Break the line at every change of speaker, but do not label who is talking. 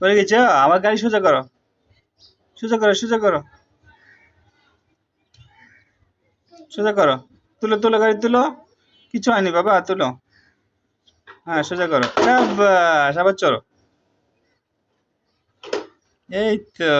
পড়ে গেছে আমার গাড়ি সোজা করো। সোজা করো সোজা করো। সোজা করো। তুলো তুলো, গাড়ি তুলো। কিছু হয়নি বাবা, তুলো। হ্যাঁ সোজা করো। সাবাস চলো। এই তো।